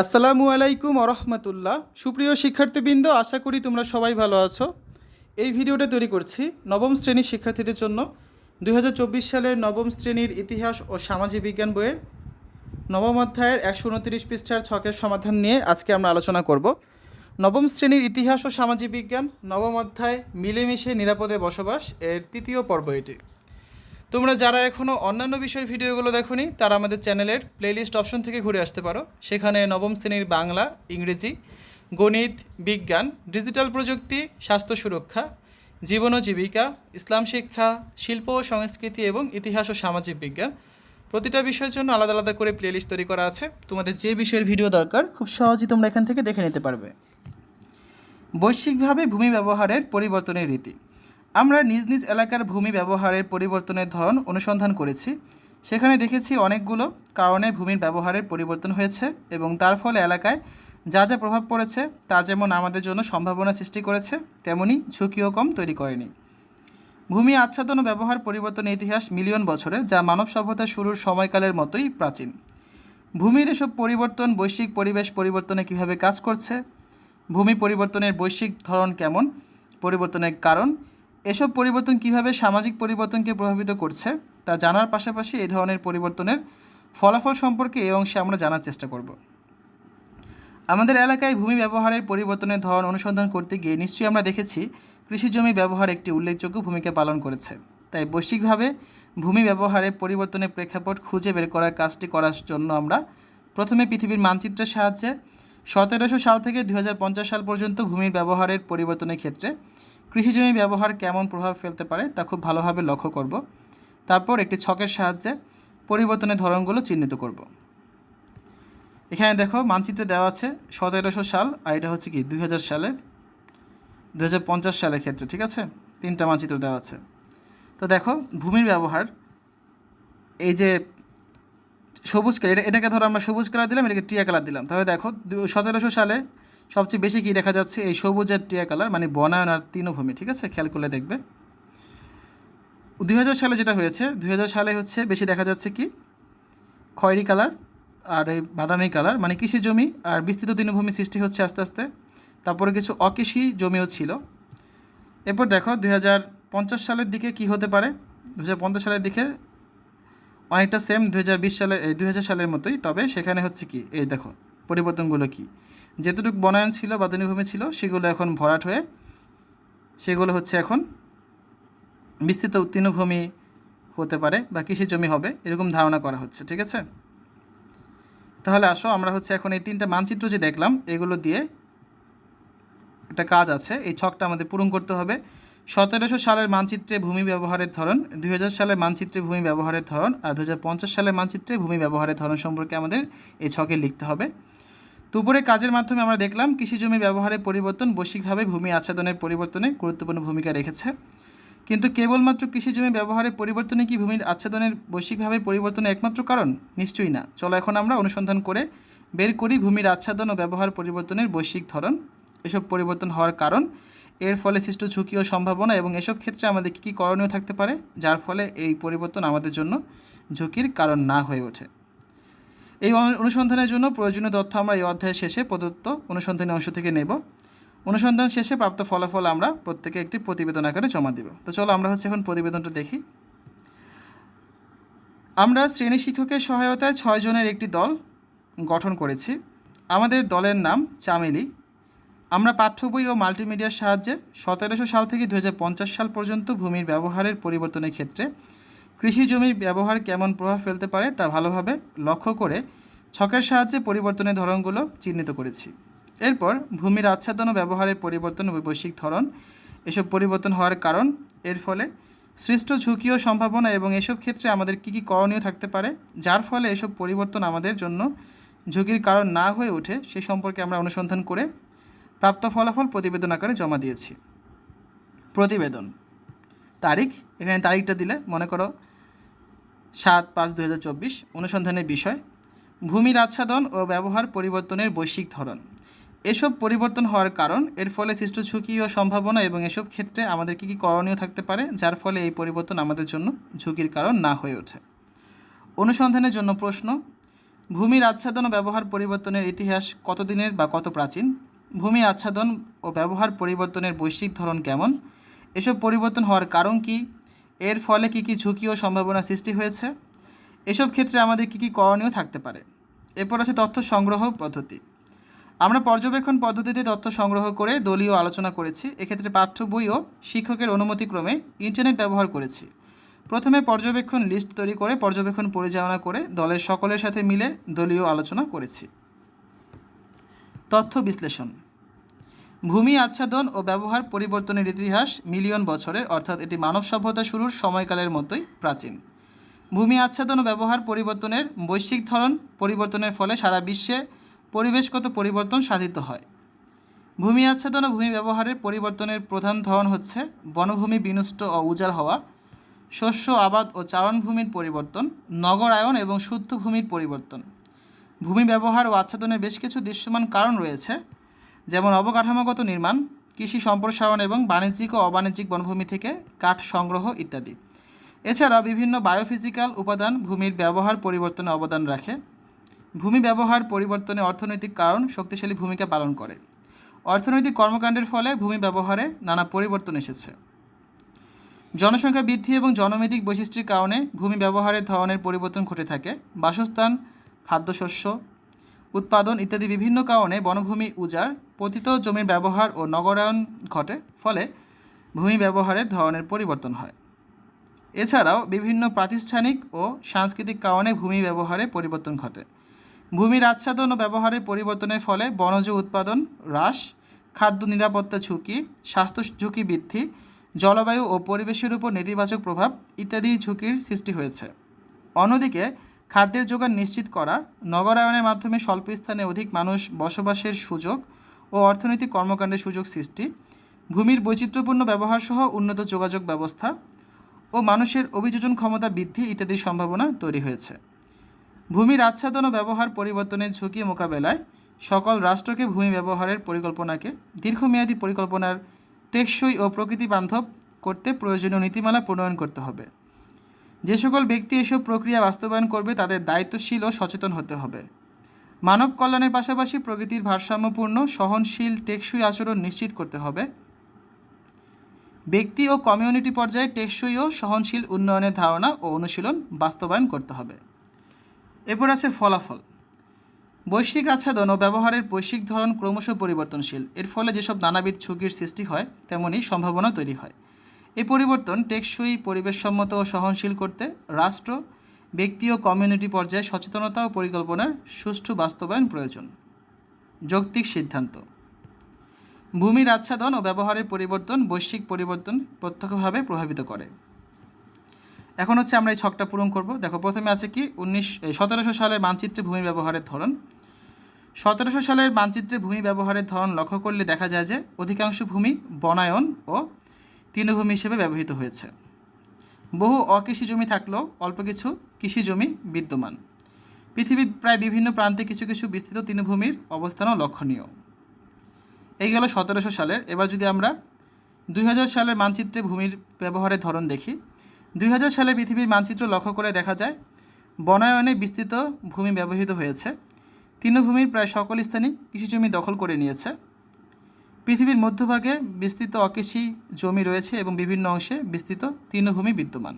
আসসালামু আলাইকুম আরহামতুল্লাহ সুপ্রিয় শিক্ষার্থীবৃন্দ, আশা করি তোমরা সবাই ভালো আছো। এই ভিডিওটা তৈরি করছি নবম শ্রেণির শিক্ষার্থীদের জন্য। দু হাজার চব্বিশ সালের নবম শ্রেণির ইতিহাস ও সামাজিক বিজ্ঞান বইয়ের নবম অধ্যায়ের একশো উনত্রিশ পৃষ্ঠার ছকের সমাধান নিয়ে আজকে আমরা আলোচনা করব। নবম শ্রেণির ইতিহাস ও সামাজিক বিজ্ঞান, নবম অধ্যায় মিলেমিশে নিরাপদে বসবাস এর তৃতীয় পর্ব এটি। তোমরা যারা এখনও অন্যান্য বিষয়ের ভিডিওগুলো দেখোনি, তারা আমাদের চ্যানেলের প্লেলিস্ট অপশন থেকে ঘুরে আসতে পারো। সেখানে নবম শ্রেণির বাংলা, ইংরেজি, গণিত, বিজ্ঞান ডিজিটাল প্রযুক্তি, স্বাস্থ্য সুরক্ষা, জীবন ও জীবিকা, ইসলাম শিক্ষা, শিল্প ও সংস্কৃতি এবং ইতিহাস ও সামাজিক বিজ্ঞান। প্রতিটা বিষয়ের জন্য আলাদা আলাদা করে প্লেলিস্ট তৈরি করা আছে। তোমাদের যে বিষয়ের ভিডিও দরকার, খুব সহজেই তোমরা এখান থেকে দেখে নিতে পারবে। বৈশ্বিকভাবে ভূমি ব্যবহারের পরিবর্তনের রীতি। আমরা নিজ নিজ এলাকার ভূমি ব্যবহারের পরিবর্তনের ধরন অনুসন্ধান করেছি। সেখানে দেখেছি অনেকগুলো কারণে ভূমির ব্যবহারের পরিবর্তন হয়েছে এবং তার ফলে এলাকায় যা যা প্রভাব পড়েছে তা যেমন আমাদের জন্য সম্ভাবনা সৃষ্টি করেছে, তেমনি ঝুঁকিও কম তৈরি করেনি। ভূমি আচ্ছাদন ও ব্যবহার পরিবর্তনের ইতিহাস মিলিয়ন বছরের, যা মানব সভ্যতার শুরুর সময়কালের মতোই প্রাচীন। ভূমির এসব পরিবর্তন বৈশ্বিক পরিবেশ পরিবর্তনে কীভাবে কাজ করছে? ভূমি পরিবর্তনের বৈশ্বিক ধরন কেমন? পরিবর্তনের কারণ এসব পরিবর্তন কীভাবে সামাজিক পরিবর্তনকে প্রভাবিত করছে, তা জানার পাশাপাশি এই ধরনের পরিবর্তনের ফলাফল সম্পর্কে এই অংশে আমরা জানার চেষ্টা করব। আমাদের এলাকায় ভূমি ব্যবহারের পরিবর্তনের ধরন অনুসন্ধান করতে গিয়ে নিশ্চয়ই আমরা দেখেছি, কৃষি জমি ব্যবহার একটি উল্লেখযোগ্য ভূমিকা পালন করেছে। তাই বৈশ্বিকভাবে ভূমি ব্যবহারে পরিবর্তনের প্রেক্ষাপট খুঁজে বের করার কাজটি করার জন্য আমরা প্রথমে পৃথিবীর মানচিত্রের সাহায্যে সতেরোশো সাল থেকে দু হাজার পঞ্চাশ সাল পর্যন্ত ভূমির ব্যবহারের পরিবর্তনের ক্ষেত্রে কৃষিজমি ব্যবহার কেমন প্রভাব ফেলতে পারে তা খুব ভালোভাবে লক্ষ্য করব। তারপর একটি ছকের সাহায্যে পরিবর্তনের ধরনগুলো চিহ্নিত করব। এখানে দেখো মানচিত্রে দেওয়া আছে সতেরোশো সাল আর এটা হচ্ছে কি দুই হাজার সালের দু সালের ক্ষেত্রে, ঠিক আছে? তিনটা মানচিত্র দেওয়া আছে। তো দেখো ভূমির ব্যবহার, এই যে সবুজ কালার, এটা, এটাকে ধরো আমরা সবুজ কালার দিলাম, এটাকে টিয়া কালার দিলাম। তাহলে দেখো সতেরোশো সালে সবচেয়ে বেশি কি দেখা যাচ্ছে? এই সবুজ আর টিয়া কালার মানে বনায়ন আর তৃণভূমি, ঠিক আছে? খেয়াল করলে দেখবে। দুই হাজার সালে যেটা হয়েছে দু হাজার সালে হচ্ছে বেশি দেখা যাচ্ছে কি? খয়েরি কালার আর এই বাদামি কালার মানে কৃষি জমি আর বিস্তৃত তৃণভূমি সৃষ্টি হচ্ছে আস্তে আস্তে। তারপরে কিছু অকৃষি জমিও ছিল। এরপর দেখো, দুই হাজার পঞ্চাশ সালের দিকে কি হতে পারে? দু হাজার পঞ্চাশ সালের দিকে অনেকটা সেম দু সালে দু সালের মতোই। তবে সেখানে হচ্ছে কি? এই দেখো, পরিবর্তনগুলো কি? যেতটুকু বনায়ন ছিল বা তৃণভূমি ছিল, সেগুলো এখন ভরাট হয়ে, সেগুলো হচ্ছে এখন বিস্তৃত তৃণভূমি হতে পারে বা কৃষি জমি হবে, এরকম ধারণা করা হচ্ছে, ঠিক আছে? তাহলে আসো, আমরা হচ্ছে এখন এই তিনটা মানচিত্র যে দেখলাম, এগুলো দিয়ে একটা কাজ আছে, এই ছকটা আমাদের পূরণ করতে হবে। সতেরোশো সালের মানচিত্রে ভূমি ব্যবহারের ধরন, দুই হাজার সালের মানচিত্রে ভূমি ব্যবহারের ধরন, আর দু হাজার পঞ্চাশ সালের মানচিত্রে ভূমি ব্যবহারের ধরন সম্পর্কে আমাদের এই ছকে লিখতে হবে। দুপুরে কাজের মাধ্যমে আমরা দেখলাম কৃষি জমি ব্যবহারের পরিবর্তন বৈশ্বিকভাবে ভূমি আচ্ছাদনের পরিবর্তনে গুরুত্বপূর্ণ ভূমিকা রেখেছে। কিন্তু কেবলমাত্র কৃষি জমি ব্যবহারের পরিবর্তনে কি ভূমির আচ্ছাদনের বৈশ্বিকভাবে পরিবর্তনের একমাত্র কারণ? নিশ্চয়ই না। চলো এখন আমরা অনুসন্ধান করে বের করি ভূমির আচ্ছাদন ও ব্যবহার পরিবর্তনের বৈশ্বিক ধরন। এসব পরিবর্তন হওয়ার কারণ, এর ফলে সৃষ্ট ঝুঁকি ও সম্ভাবনা এবং এসব ক্ষেত্রে আমাদের কী কী করণীয় থাকতে পারে, যার ফলে এই পরিবর্তন আমাদের জন্য ঝুঁকির কারণ না হয়ে ওঠে। এই অনুসন্ধানের জন্য প্রয়োজনীয় তথ্য আমরা এই অধ্যায়ের শেষে প্রদত্ত অনুসন্ধানী অংশ থেকে নেব। অনুসন্ধান শেষে প্রাপ্ত ফলাফল আমরা প্রত্যেকে একটি প্রতিবেদন আকারে জমা দেব। তো চলো আমরা হচ্ছে এখন প্রতিবেদনটা দেখি। আমরা শ্রেণি শিক্ষকের সহায়তায় ছয় জনের একটি দল গঠন করেছি। আমাদের দলের নাম চামেলি। আমরা পাঠ্য বই ও মাল্টিমিডিয়ার সাহায্যে সতেরোশো সাল থেকে দু হাজার পঞ্চাশ সাল পর্যন্ত ভূমির ব্যবহারের পরিবর্তনের ক্ষেত্রে কৃষি জমির ব্যবহার কেমন প্রভাব ফেলতে পারে তা ভালোভাবে লক্ষ্য করে ছকের সাহায্যে পরিবর্তনের ধরনগুলো চিহ্নিত করেছি। এরপর ভূমির আচ্ছাদন ও ব্যবহারের পরিবর্তন বৈশ্বিক ধরন এসব পরিবর্তন হওয়ার কারণ, এর ফলে সৃষ্ট ঝুঁকি ও সম্ভাবনা এবং এসব ক্ষেত্রে আমাদের কী কী করণীয় থাকতে পারে, যার ফলে এসব পরিবর্তন আমাদের জন্য ঝুঁকির কারণ না হয়ে ওঠে সে সম্পর্কে আমরা অনুসন্ধান করে প্রাপ্ত ফলাফল প্রতিবেদন আকারে জমা দিয়েছি। প্রতিবেদন। তারিখ? এখানে তারিখটা দিলে মনে করো সাত পাঁচ দু হাজার চব্বিশ অনুসন্ধানের বিষয় ভূমির আচ্ছাদন ও ব্যবহার পরিবর্তনের বৈশ্বিক ধরন। এসব পরিবর্তন হওয়ার কারণ, এর ফলে সৃষ্ট ঝুঁকি ও সম্ভাবনা এবং এসব ক্ষেত্রে আমাদের কী কী করণীয় থাকতে পারে, যার ফলে এই পরিবর্তন আমাদের জন্য ঝুঁকির কারণ না হয়ে ওঠে। অনুসন্ধানের জন্য প্রশ্ন ভূমির আচ্ছাদন ও ব্যবহার পরিবর্তনের ইতিহাস কতদিনের বা কত প্রাচীন? ভূমি আচ্ছাদন ও ব্যবহার পরিবর্তনের বৈশ্বিক ধরন কেমন? এসব পরিবর্তন হওয়ার কারণ কি? এর ফলে কি কি ঝুঁকি ও সম্ভাবনা সৃষ্টি হয়েছে? এসব ক্ষেত্রে আমাদের কি কি করণীয় থাকতে পারে? এরপর আছে তথ্য সংগ্রহ পদ্ধতি। আমরা পর্যবেক্ষণ পদ্ধতিতে তথ্য সংগ্রহ করে দলীয় আলোচনা করেছি। এক্ষেত্রে পাঠ্য বই ও শিক্ষকের অনুমতিক্রমে ইন্টারনেট ব্যবহার করেছি। প্রথমে পর্যবেক্ষণ লিস্ট তৈরি করে পর্যবেক্ষণ পরিচালনা করে দলের সকলের সাথে মিলে দলীয় আলোচনা করেছি। তথ্য বিশ্লেষণ। ভূমি আচ্ছাদন ও ব্যবহার পরিবর্তনের ইতিহাস মিলিয়ন বছরের, অর্থাৎ এটি মানব সভ্যতা শুরুর সময়কালের মতোই প্রাচীন। ভূমি আচ্ছাদন ও ব্যবহার পরিবর্তনের বৈশ্বিক ধরন পরিবর্তনের ফলে সারা বিশ্বে পরিবেশগত পরিবর্তন সাধিত হয়। ভূমি আচ্ছাদন ও ভূমি ব্যবহারের পরিবর্তনের প্রধান ধরন হচ্ছে বনভূমি বিনষ্ট ও উজাড় হওয়া, শস্য আবাদ ও চারণভূমির পরিবর্তন, নগরায়ন এবং শুদ্ধ ভূমির পরিবর্তন। ভূমি ব্যবহার ও আচ্ছাদনের বেশ কিছু দৃশ্যমান কারণ রয়েছে। যেমন অবকাঠামোগত নির্মাণ, কৃষি সম্প্রসারণ এবং বাণিজ্যিক ও অবাণিজ্যিক বনভূমি থেকে কাঠ সংগ্রহ ইত্যাদি। এছাড়া বিভিন্ন বায়োফিজিক্যাল উপাদান ভূমির ব্যবহার পরিবর্তনে অবদান রাখে। ভূমি ব্যবহার পরিবর্তনে অর্থনৈতিক কারণ শক্তিশালী ভূমিকা পালন করে। অর্থনৈতিক কর্মকাণ্ডের ফলে ভূমি ব্যবহারে নানা পরিবর্তন এসেছে। জনসংখ্যা বৃদ্ধি এবং জনমেদিক বৈশিষ্ট্যের কারণে ভূমি ব্যবহারের ধরনের পরিবর্তন ঘটে থাকে। বাসস্থান, খাদ্যশস্য উৎপাদন ইত্যাদি বিভিন্ন কারণে বনভূমি উজাড়, পতিত জমির ব্যবহার ও নগরায়ন ঘটে, ফলে ভূমি ব্যবহারের ধরনের পরিবর্তন হয়। এছাড়াও বিভিন্ন প্রাতিষ্ঠানিক ও সাংস্কৃতিক কারণে ভূমি ব্যবহারে পরিবর্তন ঘটে। ভূমির আচ্ছাদন ও ব্যবহারের পরিবর্তনের ফলে বনজ উৎপাদন হ্রাস, খাদ্য নিরাপত্তা ঝুঁকি, স্বাস্থ্য ঝুঁকি বৃদ্ধি, জলবায়ু ও পরিবেশের উপর নেতিবাচক প্রভাব ইত্যাদি ঝুঁকির সৃষ্টি হয়েছে। অন্যদিকে খাদ্যের যোগান নিশ্চিত করা, নগরায়নের মাধ্যমে স্বল্প স্থানে অধিক মানুষ বসবাসের সুযোগ ও অর্থনৈতিক কর্মকাণ্ডের সুযোগ সৃষ্টি, ভূমির বৈচিত্র্যপূর্ণ ব্যবহার সহ উন্নত যোগাযোগ ব্যবস্থা ও মানুষের অভিযোজন ক্ষমতা বৃদ্ধি ইত্যাদির সম্ভাবনা তৈরি হয়েছে। ভূমির আচ্ছাদন ও ব্যবহার পরিবর্তনের ঝুঁকি মোকাবেলায় সকল রাষ্ট্রকে ভূমি ব্যবহারের পরিকল্পনাকে দীর্ঘমেয়াদী পরিকল্পনার টেকসই ও প্রকৃতি বান্ধব করতে প্রয়োজনীয় নীতিমালা প্রণয়ন করতে হবে। যে সকল ব্যক্তি এসব প্রক্রিয়া বাস্তবায়ন করবে, তাদের দায়িত্বশীল ও সচেতন হতে হবে। মানব কল্যাণের পাশাপাশি প্রকৃতির ভারসাম্যপূর্ণ, সহনশীল, টেকসই আচরণ নিশ্চিত করতে হবে। ব্যক্তি ও কমিউনিটি পর্যায়ে টেকসই ও সহনশীল উন্নয়নের ধারণা ও অনুশীলন বাস্তবায়ন করতে হবে। এরপর আছে ফলাফল। বৈশ্বিক আচ্ছাদন ও ব্যবহারের বৈশ্বিক ধরন ক্রমশ পরিবর্তনশীল। এর ফলে যেসব নানাবিধ ঝুঁকির সৃষ্টি হয় তেমনই সম্ভাবনা তৈরি হয়। এই পরিবর্তন টেকসই, পরিবেশসম্মত ও সহনশীল করতে রাষ্ট্র, ব্যক্তি ও কমিউনিটি পর্যায়ে সচেতনতা ও পরিকল্পনার সুষ্ঠু বাস্তবায়ন প্রয়োজন। যৌক্তিক সিদ্ধান্ত। ভূমির আচ্ছাদন ও ব্যবহারের পরিবর্তন বৈশ্বিক পরিবর্তন প্রত্যক্ষভাবে প্রভাবিত করে। এখন হচ্ছে আমরা এই ছকটা পূরণ করব। দেখো, প্রথমে আছে কি, উনিশ সতেরোশো সালের মানচিত্রে ভূমি ব্যবহারের ধরন। সতেরোশো সালের মানচিত্রে ভূমি ব্যবহারের ধরন লক্ষ্য করলে দেখা যায় যে অধিকাংশ ভূমি বনায়ন ও তৃণভূমি হিসেবে ব্যবহৃত হয়েছে। বহু অকৃষি জমি থাকলেও অল্প কিছু কৃষি জমি বিদ্যমান। পৃথিবীর প্রায় বিভিন্ন প্রান্তে কিছু কিছু বিস্তৃত তৃণভূমির অবস্থানও লক্ষণীয়। এই গেল সতেরোশো সালের, এবার যদি আমরা দুই হাজার সালের মানচিত্রে ভূমির ব্যবহারের ধরন দেখি, দুই হাজার সালে পৃথিবীর মানচিত্র লক্ষ্য করে দেখা যায়, বনায়নে বিস্তৃত ভূমি ব্যবহৃত হয়েছে। তৃণভূমির প্রায় সকল স্থানই কৃষিজমি দখল করে নিয়েছে। পৃথিবীর মধ্যভাগে বিস্তৃত অকৃষি জমি রয়েছে এবং বিভিন্ন অংশে বিস্তৃত তৃণভূমি বিদ্যমান।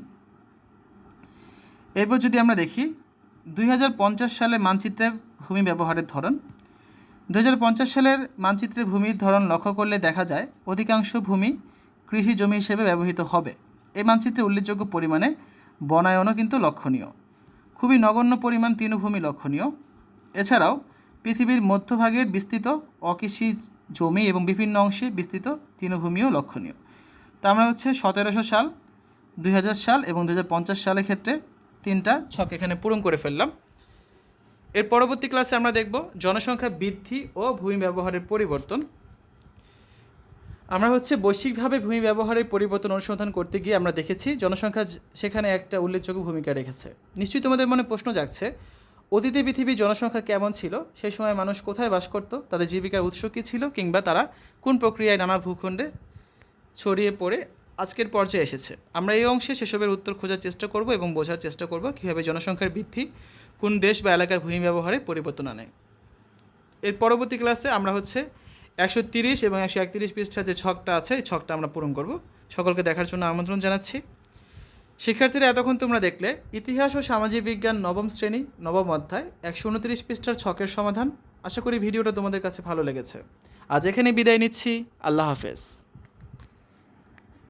এরপর যদি আমরা দেখি, দুই হাজার পঞ্চাশ সালে মানচিত্রে ভূমি ব্যবহারের ধরন। দুই হাজার পঞ্চাশ সালের মানচিত্রে ভূমির ধরন লক্ষ্য করলে দেখা যায়, অধিকাংশ ভূমি কৃষি জমি হিসেবে ব্যবহৃত হবে। এই মানচিত্রে উল্লেখযোগ্য পরিমাণে বনায়নও কিন্তু লক্ষণীয়। খুবই নগণ্য পরিমাণ তৃণভূমি লক্ষণীয়। এছাড়াও, পৃথিবীর মধ্যভাগের বিস্তৃত অকৃষি জমি এবং বিভিন্ন অংশে বিস্তৃত তৃণভূমিও লক্ষণীয়। তা আমরা হচ্ছে সতেরোশো সাল, দুই হাজার সাল এবং দুই হাজার পঞ্চাশ সালের ক্ষেত্রে তিনটা ছক এখানে পূরণ করে ফেললাম। এর পরবর্তী ক্লাসে আমরা দেখব জনসংখ্যা বৃদ্ধি ও ভূমি ব্যবহারের পরিবর্তন। আমরা হচ্ছে বৈশ্বিকভাবে ভূমি ব্যবহারের পরিবর্তন অনুসন্ধান করতে গিয়ে আমরা দেখেছি জনসংখ্যা সেখানে একটা উল্লেখযোগ্য ভূমিকা রেখেছে। নিশ্চয়ই তোমাদের মনে প্রশ্ন জাগছে অতীতে পৃথিবীর জনসংখ্যা কেমন ছিল? সেই সময় মানুষ কোথায় বাস করত? তাদের জীবিকার উৎস কী ছিল? কিংবা তারা কোন প্রক্রিয়ায় নানা ভূখণ্ডে ছড়িয়ে পড়ে আজকের পর্যায়ে এসেছে? আমরা এই অংশে সেসবের উত্তর খোঁজার চেষ্টা করব এবং বোঝার চেষ্টা করব কীভাবে জনসংখ্যার বৃদ্ধি কোন দেশ বা এলাকার ভূমি ব্যবহারে পরিবর্তন আনে। এর পরবর্তী ক্লাসে আমরা হচ্ছে একশো তিরিশ এবং একশো একত্রিশ পৃষ্ঠা যে ছকটা আছে, এই ছকটা আমরা পূরণ করব। সকলকে দেখার জন্য আমন্ত্রণ জানাচ্ছি। শিক্ষার্থীরা, এতক্ষণ তোমরা দেখলে, ইতিহাস ও সামাজিক বিজ্ঞান নবম শ্রেণি, নবম অধ্যায়, একশো উনত্রিশ পৃষ্ঠার ছকের সমাধান। আশা করি ভিডিওটা তোমাদের কাছে ভালো লেগেছে। আজ এখানে বিদায় নিচ্ছি। আল্লাহ হাফেজ।